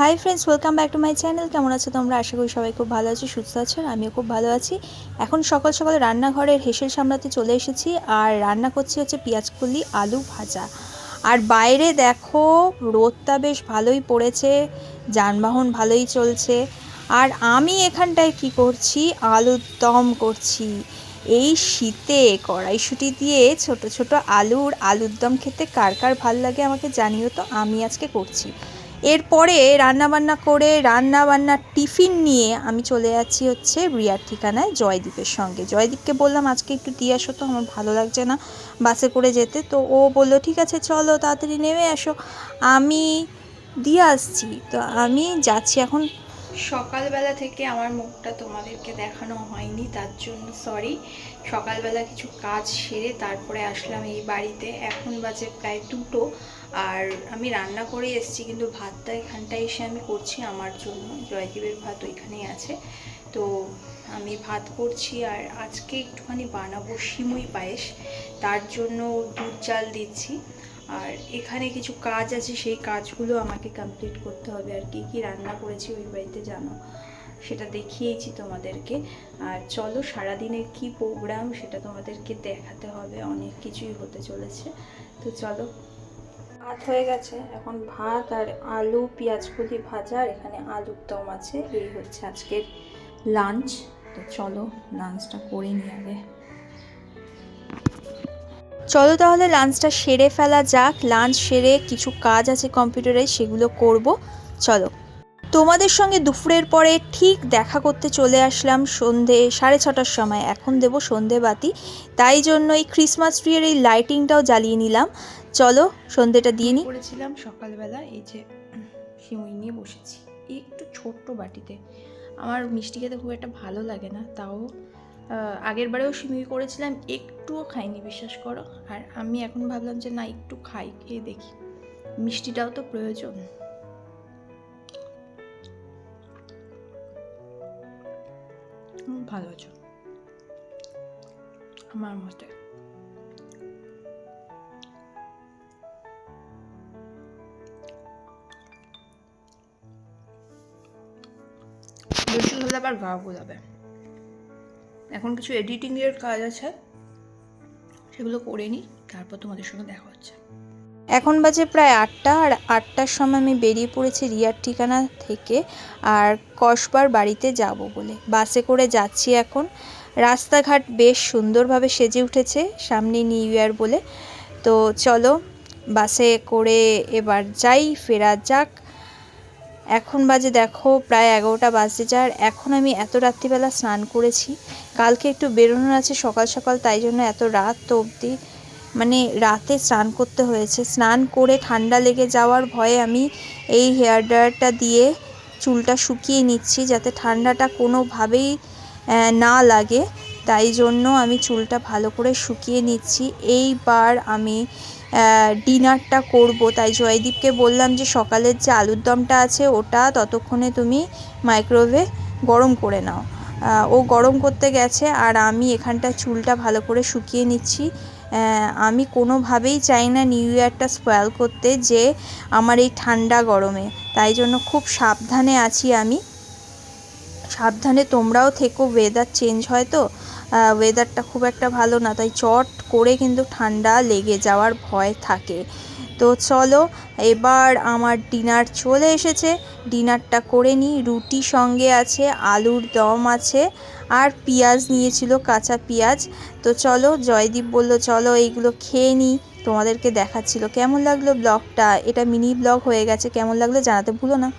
Hi friends welcome back to my channel কেমন আছো তোমরা? আশা করি সবাই খুব ভালো আছো, সুস্থ আছো আমিও খুব ভালো আছি। এখন সকাল সকাল রান্নাঘরের হেসেল সামলাতে চলে এসেছি, আর রান্না করছি হচ্ছে পেঁয়াজ আলু ভাজা। আর বাইরে দেখো, রোদটা বেশ ভালোই পড়েছে, যানবাহন ভালোই চলছে। আর আমি এখানটায় কি করছি? আলুর দম করছি। এই শীতে কড়াইশুঁটি দিয়ে ছোট ছোট আলুর আলুর দম খেতে কার কার ভালো লাগে আমাকে জানিও তো, আমি আজকে করছি। এরপরে রান্নাবান্না করে রান্নাবান্নার টিফিন নিয়ে আমি চলে যাচ্ছি হচ্ছে রিয়ার ঠিকানায় জয়দীপের সঙ্গে। জয়দীপকে বললাম, আজকে একটু দিয়ে আসো তো, আমার ভালো লাগছে না বাসে করে যেতে। তো ও বলল, ঠিক আছে, চলো, তাড়াতাড়ি নেমে আসো। আমি দিয়ে আসছি। তো আমি যাচ্ছি এখন সকালবেলা থেকে আমার মুখটা তোমাদেরকে দেখানো হয়নি, তার জন্য সরি সকালবেলা কিছু কাজ সেরে তারপরে আসলাম এই বাড়িতে। এখন বাজে প্রায় দুটো আর আমি রান্না করে এসেছি, কিন্তু ভাতটা এখানটায় এসে আমি করছি আমার জন্য। জয়দীপের ভাত ওইখানেই আছে। তো আমি ভাত করছি আর আজকে একটুখানি বানাবো সিমুই পায়েস। তার জন্য দুধ চাল দিচ্ছি। আর এখানে কিছু কাজ আছে, সেই কাজগুলো আমাকে কমপ্লিট করতে হবে। আর কি কি রান্না করেছি ওই বাড়িতে জানো? সেটা দেখিয়েছি তোমাদেরকে। আর চলো, সারাদিনের কি প্রোগ্রাম সেটা তোমাদেরকে দেখাতে হবে। অনেক কিছুই হতে চলেছে। তো চলো, ভাত হয়ে গেছে। এখন ভাত আর আলু, পেঁয়াজ কুলি ভাজা, আর এখানে আলুর দম আছে। এই হচ্ছে আজকের লাঞ্চ তো চলো লাঞ্চটা করে নিই আগে। চলো তাহলে লাঞ্চটা সেরে ফেলা যাক। লাঞ্চ সেরে কিছু কাজ আছে কম্পিউটারে সেগুলো করব। চলো। তোমাদের সঙ্গে দুপুরের পরে ঠিক দেখা করতে চলে আসলাম সন্ধে সাড়ে ছটার সময়। এখন দেব সন্ধে বাতি। তাই জন্য এই ক্রিসমাস ট্রিয়ের এই লাইটিংটাও জ্বালিয়ে নিলাম। চলো, সন্ধেটা দিয়ে নিই করেছিলাম সকালবেলা, এই যে সিমুই নিয়ে বসেছি। একটু ছোট্ট বাটিতে। আমার মিষ্টি খেতে খুব একটা ভালো লাগে না। তাও আগের বারেও সিমুই করেছিলাম একটুও খাইনি, বিশ্বাস করো। আর আমি এখন ভাবলাম যে না, একটু খাই, খেয়ে দেখি। মিষ্টিটাও তো প্রয়োজন। ভালো আছো? আমার মতে। বেশি হলে আবার গা গোলাবে। এখন কিছু এডিটিংয়ের কাজ আছে। সেগুলো করে নিই, তারপর তোমাদের সঙ্গে দেখা হচ্ছে। এখন বাজে প্রায় আটটা, আর আটটার সময় আমি বেরিয়ে পড়েছি রিয়ার ঠিকানা থেকে, আর কসবার বাড়িতে যাব বলে। বাসে করে যাচ্ছি এখন। রাস্তাঘাট বেশ সুন্দরভাবে সেজে উঠেছে, সামনে নিউ ইয়ার বলে। তো চলো, বাসে করে এবার যাই, ফেরা যাক। এখন বাজে দেখো, প্রায় এগারোটা বাজে যার। এখন আমি এত রাত্রিবেলা স্নান করেছি। কালকে একটু বেরোনোর আছে সকাল সকাল, তাই জন্য এত রাত তো অবধি। মানে রাতে স্নান করতে হয়েছে। স্নান করে ঠান্ডা লেগে যাওয়ার ভয়ে আমি এই হেয়ার ড্রায়ারটা দিয়ে চুলটা শুকিয়ে নিচ্ছি, যাতে ঠান্ডাটা কোনোভাবেই না লাগে। তাই জন্য আমি চুলটা ভালো করে শুকিয়ে নিচ্ছি। এইবার আমি ডিনারটা করব। তাই জয়দীপকে বললাম যে সকালের যে আলুর দমটা আছে ওটা ততক্ষণে তুমি মাইক্রোওয়েভে গরম করে নাও। ও গরম করতে গেছে আর আমি এখানটা চুলটা ভালো করে শুকিয়ে নিচ্ছি। আমি কোনোভাবেই চাই না নিউ ইয়ারটা স্পয়েল করতে যে আমার এই ঠান্ডা গরমে। তাই জন্য খুব সাবধানে আছি আমি। সাবধানে তোমরাও থেকো ওয়েদার চেঞ্জ হয় তো। ওয়েদারটা খুব একটা ভালো না, তাই চট করে কিন্তু ঠান্ডা লেগে যাওয়ার ভয় থাকে। তো চলো, এবার আমার ডিনার চলে এসেছে। ডিনারটা করে নিই, রুটি সঙ্গে আছে, আলুর দম আছে, আর পেঁয়াজ নিয়েছিল, কাঁচা পেঁয়াজ। তো চলো, জয়দীপ বলল, চলো, এইগুলো খেয়ে নিই। তোমাদেরকে দেখাচ্ছিল। কেমন লাগল ব্লগটা? এটা মিনি ব্লগ হয়ে গেছে, কেমন লাগল জানাতে ভুলো না।